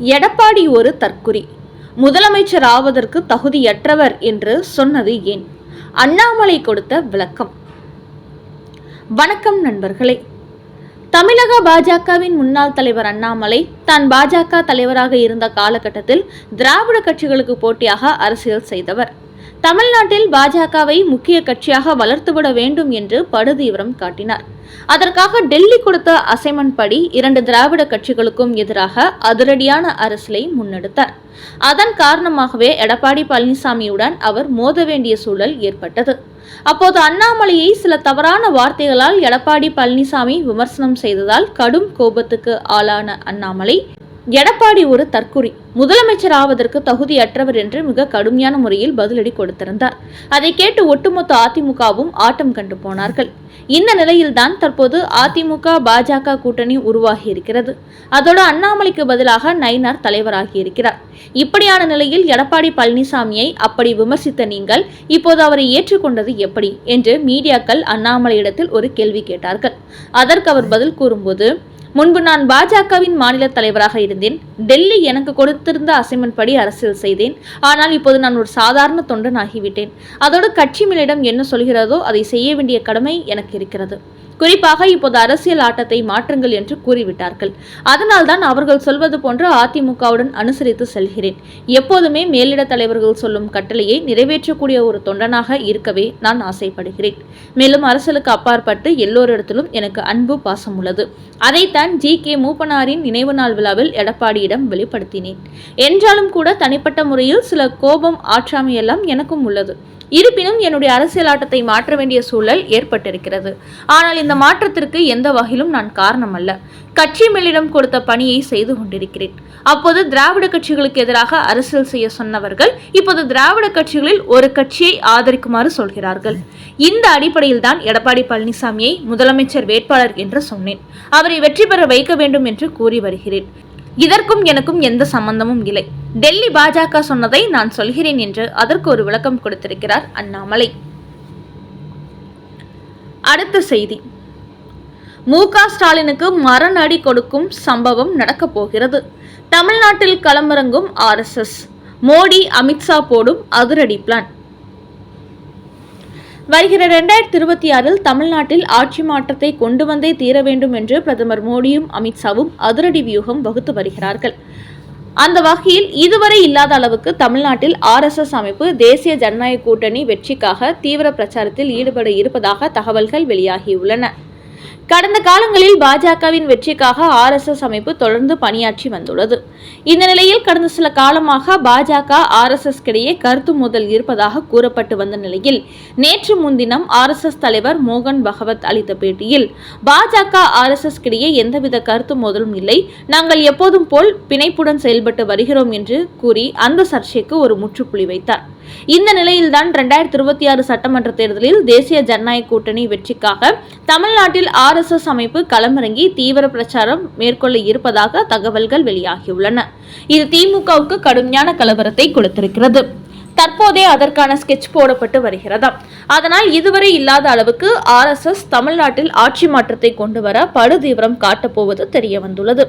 எடப்பாடி ஒரு தற்குறி. முதலமைச்சர் ஆவதற்கு தகுதியற்றவர் என்று சொன்னது ஏன்? அண்ணாமலை கொடுத்த விளக்கம். வணக்கம் நண்பர்களே. தமிழக பாஜகவின் முன்னாள் தலைவர் அண்ணாமலை தான் பாஜக தலைவராக இருந்த காலகட்டத்தில் திராவிட கட்சிகளுக்கு போட்டியாக அரசியல் செய்தவர். தமிழ்நாட்டில் பாஜகவை முக்கிய கட்சியாக வளர்த்துவிட வேண்டும் என்று படுதீவிரம் காட்டினார். அதற்காக டெல்லி கொடுத்த அசைன்மெண்ட் படி இரண்டு திராவிட கட்சிகளுக்கும் எதிராக அதிரடியான அரசியலை முன்னெடுத்தார். அதன் காரணமாகவே எடப்பாடி பழனிசாமியுடன் அவர் மோத வேண்டிய சூழல் ஏற்பட்டது. அப்போது அண்ணாமலையை சில தவறான வார்த்தைகளால் எடப்பாடி பழனிசாமி விமர்சனம் செய்ததால் கடும் கோபத்துக்கு ஆளான அண்ணாமலை எடப்பாடி ஒரு தற்குறி. முதலமைச்சர் ஆவதற்கு தகுதியற்றவர் என்று மிக கடுமையான முறையில் பதிலடி கொடுத்திருந்தார். அதை கேட்டு ஒட்டுமொத்த அதிமுகவும் ஆட்டம் கண்டு போனார்கள். இந்த நிலையில்தான் தற்போது அதிமுக பாஜக கூட்டணி உருவாகி இருக்கிறது அதோடு அண்ணாமலைக்கு பதிலாக நயினார் தலைவராகி இருக்கிறார் இப்படியான நிலையில் எடப்பாடி பழனிசாமியை அப்படி விமர்சித்த நீங்கள் இப்போது அவரை ஏற்றுக்கொண்டது எப்படி? என்று மீடியாக்கள் அண்ணாமலையிடத்தில் ஒரு கேள்வி கேட்டார்கள். அதற்கு அவர் பதில் கூறும்போது முன்பு நான் பாஜகவின் மாநில தலைவராக இருந்தேன். டெல்லி எனக்கு கொடுத்திருந்த அசைன்மெண்ட் படி அரசியல் செய்தேன். ஆனால் இப்போது நான் ஒரு சாதாரண தொண்டன் ஆகிவிட்டேன் அதோடு கட்சி மேலிடம் என்ன சொல்கிறதோ அதை செய்ய வேண்டிய கடமை எனக்கு இருக்கிறது. குறிப்பாக இப்போது அரசியல் ஆட்டத்தை மாற்றுங்கள் என்று கூறிவிட்டார்கள். அதனால்தான் அவர்கள் சொல்வது போன்று அதிமுகவுடன் அனுசரித்து செல்கிறேன். எப்போதுமே மேலிட தலைவர்கள் சொல்லும் கட்டளையை நிறைவேற்றக்கூடிய ஒரு தொண்டனாக இருக்கவே நான் ஆசைப்படுகிறேன். மேலும் அரசியலுக்கு அப்பாற்பட்டு எல்லோரிடத்திலும் எனக்கு அன்பு பாசம் உள்ளது அதைத்தான் ஜி. கே. மூப்பனாரின் நினைவு நாள் விழாவில் எடப்பாடியிடம் வெளிப்படுத்தினேன். என்றாலும் கூட தனிப்பட்ட முறையில் சில கோபம் ஆற்றாமையெல்லாம் எனக்கும் உள்ளது. இருப்பினும் என்னுடைய அரசியல் ஆட்டத்தை மாற்ற வேண்டிய சூழல் ஏற்பட்டிருக்கிறது. ஆனால் இந்த மாற்றத்திற்கு எந்த வகையிலும் நான் காரணம் அல்ல கட்சி மேலிடம் கொடுத்த பணியை செய்து கொண்டிருக்கிறேன். அப்போது திராவிட கட்சிகளுக்கு எதிராக அரசியல் செய்ய சொன்னவர்கள் இப்போது திராவிட கட்சிகளில் ஒரு கட்சியை ஆதரிக்குமாறு சொல்கிறார்கள். இந்த அடிப்படையில் தான் எடப்பாடி பழனிசாமியை முதலமைச்சர் வேட்பாளர் என்று சொன்னேன். அவரை வெற்றி பெற வைக்க வேண்டும் என்று கூறி வருகிறேன். இதற்கும் எனக்கும் எந்த சம்பந்தமும் இல்லை. டெல்லி பாஜக சொன்னதை நான் சொல்கிறேன் என்று அதற்கு ஒரு விளக்கம் கொடுத்திருக்கிறார் அண்ணாமலை. அடுத்த செய்தி. மு க ஸ்டாலினுக்கு மரணடி கொடுக்கும் சம்பவம் நடக்கப் போகிறது. தமிழ்நாட்டில் களமிறங்கும் ஆர்எஸ்எஸ் மோடி அமித்ஷா போடும் அதிரடி பிளான். வருகிற இரண்டாயிரத்தி இருபத்தி ஆறில் தமிழ்நாட்டில் ஆட்சி மாற்றத்தை கொண்டு வந்தே தீர வேண்டும் என்று பிரதமர் மோடியும் அமித்ஷாவும் அதிரடி வியூகம் வகுத்து வருகிறார்கள். அந்த வகையில் இதுவரை இல்லாத அளவுக்கு தமிழ்நாட்டில் ஆர்எஸ்எஸ் அமைப்பு தேசிய ஜனநாயக கூட்டணி வெற்றிக்காக தீவிர பிரச்சாரத்தில் ஈடுபட இருப்பதாக தகவல்கள் வெளியாகியுள்ளன. கடந்த காலங்களில் பாஜகவின் வெற்றிக்காக ஆர் எஸ் எஸ் அமைப்பு தொடர்ந்து பணியாற்றி வந்துள்ளது. இந்த நிலையில் கடந்த சில காலமாக பாஜக ஆர் எஸ் எஸ் கிடையே கருத்து மோதல் இருப்பதாக கூறப்பட்டு வந்த நிலையில் நேற்று முன்தினம் ஆர் எஸ் எஸ் தலைவர் மோகன் பகவத் அளித்த பேட்டியில் பாஜக ஆர் எஸ் எஸ் கிடையே எந்தவித கருத்து மோதலும் இல்லை நாங்கள் எப்போதும் போல் பிணைப்புடன் செயல்பட்டு வருகிறோம் என்று கூறி அந்த சர்ச்சைக்கு ஒரு முற்றுப்புள்ளி வைத்தார். இந்த நிலையில்தான் இரண்டாயிரத்தி இருபத்தி ஆறு சட்டமன்ற தேர்தலில் தேசிய ஜனநாயக கூட்டணி வெற்றிக்காக தமிழ்நாட்டில் ஆர்எஸ்எஸ் அமைப்பு களமிறங்கி தீவிர பிரச்சாரம் மேற்கொள்ள இருப்பதாக தகவல்கள் வெளியாகியுள்ளன. இது திமுகவுக்கு கடுமையான கலவரத்தை கொடுத்திருக்கிறது. தற்போதே அதற்கான ஸ்கெட்ச் போடப்பட்டு வருகிறதா. அதனால் இதுவரை இல்லாத அளவுக்கு ஆர்எஸ்எஸ் தமிழ்நாட்டில் ஆட்சி மாற்றத்தை கொண்டு வர படுதீவிரம் காட்டப்போவது தெரிய வந்துள்ளது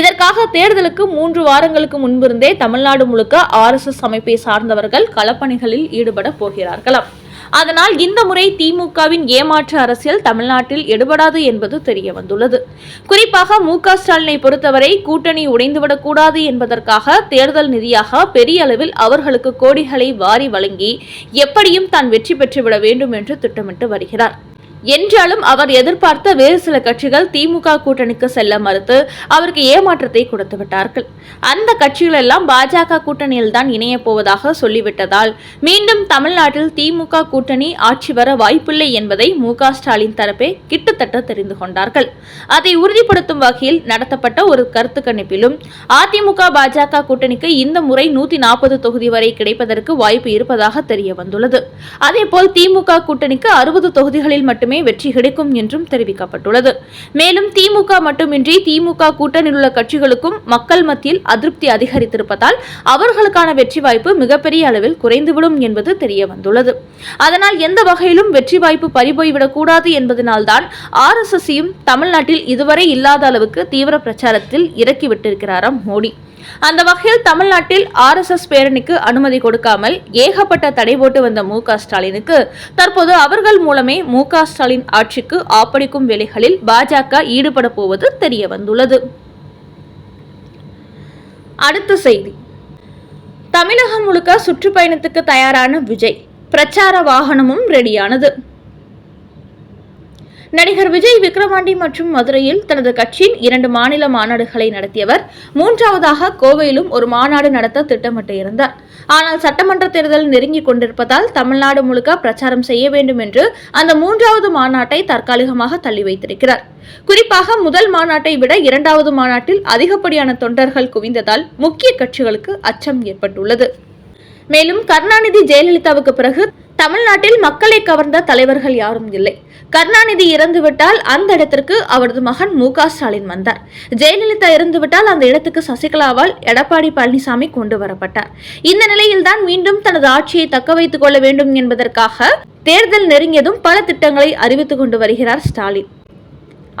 இதற்காக தேர்தலுக்கு மூன்று வாரங்களுக்கு முன்பிருந்தே தமிழ்நாடு முழுக்க ஆர்எஸ்எஸ் அமைப்பை சார்ந்தவர்கள் களப்பணிகளில் ஈடுபட போகிறார்களாம். அதனால் இந்த முறை திமுகவின் ஏமாற்று அரசியல் தமிழ்நாட்டில் எடுபடாது என்பது தெரிய வந்துள்ளது குறிப்பாக மு க ஸ்டாலினை பொறுத்தவரை கூட்டணி உடைந்துவிடக்கூடாது என்பதற்காக தேர்தல் நிதியாக பெரிய அளவில் அவர்களுக்கு கோடிகளை வாரி வழங்கி எப்படியும் தான் வெற்றி பெற்றுவிட வேண்டும் என்று திட்டமிட்டு வருகிறார். என்றாலும் அவர் எதிர்பார்த்த வேறு சில கட்சிகள் திமுக கூட்டணிக்கு செல்ல மறுத்து அவருக்கு ஏமாற்றத்தை கொடுத்து விட்டார்கள். அந்த கட்சிகள் எல்லாம் பாஜக கூட்டணியில் தான் இணையப் போவதாக சொல்லிவிட்டதால் மீண்டும் தமிழ்நாட்டில் திமுக கூட்டணி ஆட்சி வர வாய்ப்பில்லை என்பதை மு ஸ்டாலின் தரப்பே கிட்டத்தட்ட தெரிந்து கொண்டார்கள். அதை உறுதிப்படுத்தும் வகையில் நடத்தப்பட்ட ஒரு கருத்து கணிப்பிலும் அதிமுக பாஜக கூட்டணிக்கு இந்த முறை நூத்தி நாற்பது தொகுதி வரை கிடைப்பதற்கு வாய்ப்பு இருப்பதாக தெரிய வந்துள்ளது அதேபோல் திமுக கூட்டணிக்கு அறுபது தொகுதிகளில் மட்டும் வெற்றி கிடைக்கும் என்றும் தெரிவிக்கப்பட்டுள்ளது. மேலும் திமுக மட்டுமின்றி திமுக கூட்டணியில் உள்ள கட்சிகளுக்கும் மக்கள் மத்தியில் அதிருப்தி அதிகரித்திருப்பதால் அவர்களுக்கான வெற்றி வாய்ப்பு மிகப்பெரிய அளவில் குறைந்துவிடும் என்பது தெரிய வந்துள்ளது அதனால் எந்த வகையிலும் வெற்றி வாய்ப்பு பறிபோய்விடக் கூடாது என்பதனால்தான் ஆர் எஸ் தமிழ்நாட்டில் இதுவரை இல்லாத அளவுக்கு தீவிர பிரச்சாரத்தில் இறக்கிவிட்டிருக்கிறாராம் மோடி. அந்த வகையில் தமிழ்நாட்டில் ஆர்எஸ்எஸ் பேரணிக்கு அனுமதி கொடுக்காமல் ஏகப்பட்ட தடை போட்டு வந்த மு க ஸ்டாலினுக்கு தற்போது அவர்கள் மூலமே மு க ஸ்டாலின் ஆட்சிக்கு ஆப்படிக்கும் வேலைகளில் பாஜக ஈடுபட போவது தெரிய வந்துள்ளது. அடுத்த செய்தி. தமிழகம் முழுக்க சுற்றுப்பயணத்துக்கு தயாரான விஜய். பிரச்சார வாகனமும் ரெடியானது நடிகர் விஜய் விக்ரவாண்டி மற்றும் மதுரையில் தனது கட்சியின் இரண்டு மாநில மாநாடுகளை நடத்தியவர். மூன்றாவதாக கோவையிலும் ஒரு மாநாடு நடத்த திட்டமிட்டு இருந்தார். ஆனால் சட்டமன்ற தேர்தல் நெருங்கிக் கொண்டிருப்பதால் தமிழ்நாடு முழுக்க பிரச்சாரம் செய்ய வேண்டும் என்று அந்த மூன்றாவது மாநாட்டை தற்காலிகமாக தள்ளி வைத்திருக்கிறார். குறிப்பாக முதல் மாநாட்டை விட இரண்டாவது மாநாட்டில் அதிகப்படியான தொண்டர்கள் குவிந்ததால் முக்கிய கட்சிகளுக்கு அச்சம் ஏற்பட்டுள்ளது. மேலும் கருணாநிதி ஜெயலலிதாவுக்கு பிறகு தமிழ்நாட்டில் மக்களை கவர்ந்த தலைவர்கள் யாரும் இல்லை. கருணாநிதி இறந்துவிட்டால் அந்த இடத்திற்கு அவரது மகன் மு ஸ்டாலின் வந்தார். ஜெயலலிதா இறந்துவிட்டால் அந்த இடத்துக்கு சசிகலாவால் எடப்பாடி பழனிசாமி கொண்டு வரப்பட்டார். இந்த நிலையில்தான் மீண்டும் தனது ஆட்சியை தக்க வைத்துக் கொள்ள வேண்டும் என்பதற்காக தேர்தல் நெருங்கியதும் பல திட்டங்களை அறிவித்துக் கொண்டு வருகிறார் ஸ்டாலின்.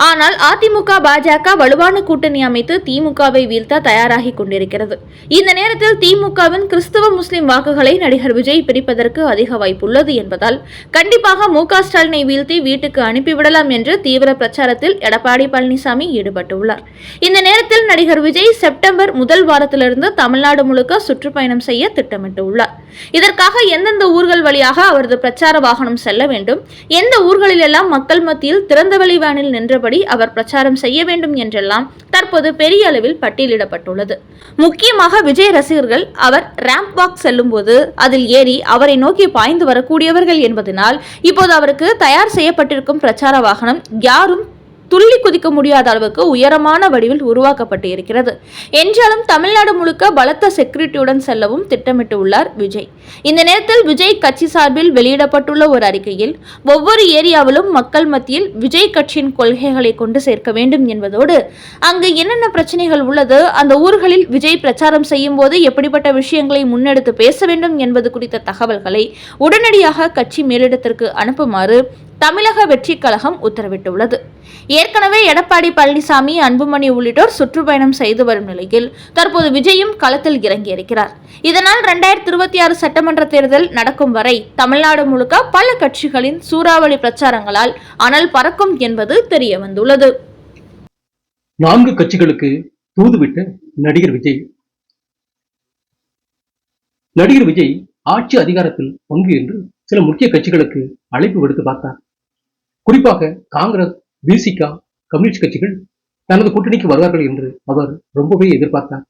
ஆனால் அதிமுக பாஜக வலுவான கூட்டணி அமைத்து திமுகவை வீழ்த்த தயாராகி கொண்டிருக்கிறது. இந்த நேரத்தில் திமுகவின் கிறிஸ்தவ முஸ்லிம் வாக்குகளை நடிகர் விஜய் பிரிப்பதற்கு அதிக வாய்ப்புள்ளது என்பதால் கண்டிப்பாக மு க ஸ்டாலினை வீழ்த்தி வீட்டுக்கு அனுப்பிவிடலாம் என்று தீவிர பிரச்சாரத்தில் எடப்பாடி பழனிசாமி ஈடுபட்டுள்ளார். இந்த நேரத்தில் நடிகர் விஜய் செப்டம்பர் முதல் வாரத்திலிருந்து தமிழ்நாடு முழுக்க சுற்றுப்பயணம் செய்ய திட்டமிட்டுள்ளார். இதற்காக எந்தெந்த ஊர்கள் வழியாக அவரது பிரச்சார வாகனம் செல்ல வேண்டும் எந்த ஊர்களிலெல்லாம் மக்கள் மத்தியில் திறந்தவெளி வேனில் நின்றபடி அவர் பிரச்சாரம் செய்ய வேண்டும் என்றெல்லாம் தற்போது பெரிய அளவில் பட்டியலிடப்பட்டுள்ளது. முக்கியமாக விஜய் ரசிகர்கள் அவர் ரேம்ப் வாக் செல்லும்போது அதில் ஏறி அவரை நோக்கி பாய்ந்து வரக்கூடியவர்கள் என்பதனால் இப்போது அவருக்கு தயார் செய்யப்பட்டிருக்கும் பிரச்சார வாகனம் யாரும் துள்ளி குதிக்க முடியாத அளவுக்கு உயரமான வடிவில் உருவாக்கப்பட்டு இருக்கிறது என்றாலும் தமிழ்நாடு முழுக்க பலத்த செக்யூரிட்டியுடன் செல்லவும் திட்டமிட்டு உள்ளார் விஜய். இந்த நேரத்தில் விஜய் கட்சி சார்பில் வெளியிடப்பட்டுள்ள ஒரு அறிக்கையில் ஒவ்வொரு ஏரியாவிலும் மக்கள் மத்தியில் விஜய் கட்சியின் கொள்கைகளை கொண்டு சேர்க்க வேண்டும் என்பதோடு அங்கு என்னென்ன பிரச்சனைகள் உள்ளது அந்த ஊர்களில் விஜய் பிரச்சாரம் செய்யும் போது எப்படிப்பட்ட விஷயங்களை முன்னெடுத்து பேச வேண்டும் என்பது குறித்த தகவல்களை உடனடியாக கட்சி மேலிடத்திற்கு அனுப்புமாறு தமிழக வெற்றிக் கழகம் உத்தரவிட்டுள்ளது. ஏற்கனவே எடப்பாடி பழனிசாமி அன்புமணி உள்ளிட்டோர் சுற்றுப்பயணம் செய்து வரும் நிலையில் தற்போது விஜயும் களத்தில் இறங்கியிருக்கிறார் இதனால் இரண்டாயிரத்தி இருபத்தி ஆறு சட்டமன்ற தேர்தல் நடக்கும் வரை தமிழ்நாடு முழுக்க பல கட்சிகளின் சூறாவளி பிரச்சாரங்களால் அனல் பறக்கும் என்பது தெரிய வந்துள்ளது நான்கு கட்சிகளுக்கு தூதுவிட்ட நடிகர் விஜய். நடிகர் விஜய் ஆட்சி அதிகாரத்தில் பங்கு என்று சில முக்கிய கட்சிகளுக்கு அழைப்பு விடுத்து பார்த்தார். குறிப்பாக காங்கிரஸ் பிசிகா கம்யூனிஸ்ட் கட்சிகள் தனது கூட்டணிக்கு வருவார்கள் என்று அவர் ரொம்பவே எதிர்பார்த்தார்.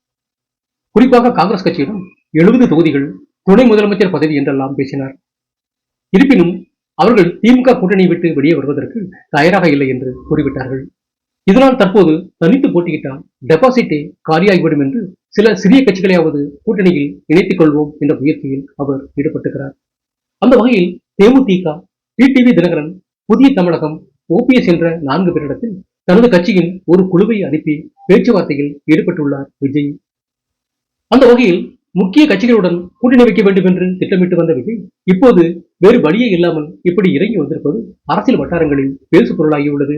குறிப்பாக காங்கிரஸ் கட்சியிடம் எழுபது தொகுதிகள் துணை முதலமைச்சர் பதவி என்றெல்லாம் பேசினார். இருப்பினும் அவர்கள் திமுக கூட்டணியை விட்டு வெளியே வருவதற்கு தயாராக இல்லை என்று கூறிவிட்டார்கள். இதனால் தற்போது தனித்து போட்டியிட்டால் டெபாசிட்டே காலியாகிவிடும் என்று சில சிறிய கட்சிகளையாவது கூட்டணியில் இணைத்துக் கொள்வோம் என்ற முயற்சியில் அவர் ஈடுபட்டுகிறார். அந்த வகையில் தேமுதிக டிடிவி தினகரன் புதிய தமிழகம் ஓபிஎஸ் என்ற நான்கு பேரிடத்தில் தனது கட்சியின் ஒரு குழுவை அனுப்பி பேச்சுவார்த்தையில் ஈடுபட்டுள்ளார் விஜய். அந்த வகையில் முக்கிய கட்சிகளுடன் கூட்டணி வைக்க வேண்டும் என்று திட்டமிட்டு வந்த விஜய் இப்போது வேறு வழியே இல்லாமல் இப்படி இறங்கி வந்திருப்பது அரசியல் வட்டாரங்களில் பேசு பொருளாகியுள்ளது